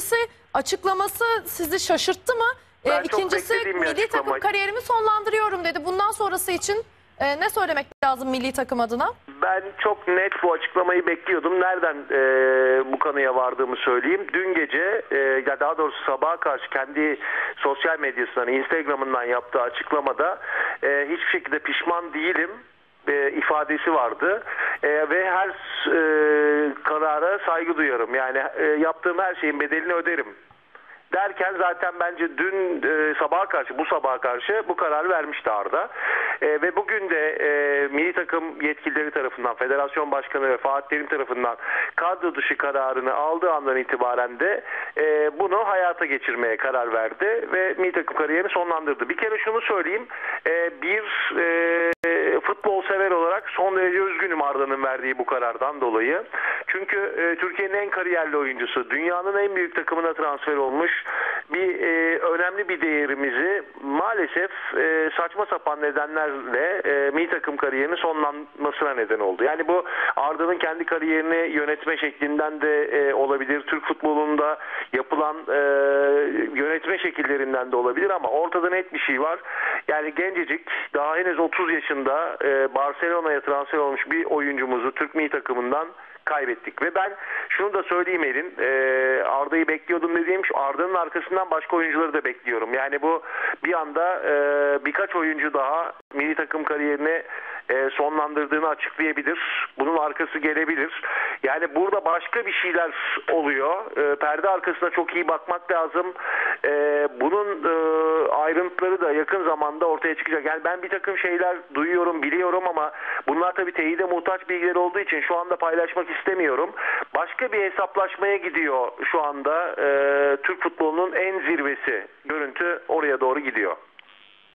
birincisi açıklaması sizi şaşırttı mı? Ee, Ben çok ikincisi beklediğim bir milli takım kariyerimi sonlandırıyorum dedi. Bundan sonrası için e, ne söylemek lazım milli takım adına? Ben çok net bu açıklamayı bekliyordum. Nereden e, bu kanıya vardığımı söyleyeyim. Dün gece e, ya daha doğrusu sabaha karşı kendi sosyal medyasından, Instagram'ından yaptığı açıklamada e, hiçbir şekilde pişman değilim e, ifadesi vardı E, ve her e, karara saygı duyarım. Yani e, yaptığım her şeyin bedelini öderim derken zaten bence dün e, sabaha karşı bu sabaha karşı bu kararı vermişti Arda. E, ve bugün de e, milli takım yetkilileri tarafından federasyon başkanı ve Fatih Terim tarafından kadro dışı kararını aldığı andan itibaren de e, bunu hayata geçirmeye karar verdi ve milli takım kariyerini sonlandırdı. Bir kere şunu söyleyeyim. E, bir e, futbol sever olarak son derece üzgünüm Arda'nın verdiği bu karardan dolayı. Çünkü e, Türkiye'nin en kariyerli oyuncusu, dünyanın en büyük takımına transfer olmuş bir e, önemli bir değerimizi maalesef e, saçma sapan nedenlerle e, milli takım kariyerinin sonlanmasına neden oldu. Yani bu Arda'nın kendi kariyerini yönetme şeklinden de e, olabilir. Türk futbolunda yapılan e, yönetme şekillerinden de olabilir ama ortada net bir şey var. Yani gencecik daha henüz 30 yaşında e, Barcelona'ya transfer olmuş bir oyuncumuzu Türk milli takımından kaybettik ve ben şunu da söyleyeyim Elin e, Arda'yı bekliyordum dediğim şu Arda'nın arkasından başka oyuncuları da bekliyorum. Yani bu bir anda e, birkaç oyuncu daha milli takım kariyerini e, sonlandırdığını açıklayabilir. Bunun arkası gelebilir. Yani burada başka bir şeyler oluyor. E, perde arkasına çok iyi bakmak lazım. E, bunun e, ayrıntıları da yakın zamanda ortaya çıkacak. Yani ben bir takım şeyler duyuyorum, biliyorum ama bunlar tabii teyide muhtaç bilgiler olduğu için şu anda paylaşmak istemiyorum. Başka bir hesaplaşmaya gidiyor şu anda e, Türk futbolunun en zirvesi. Görüntü oraya doğru gidiyor.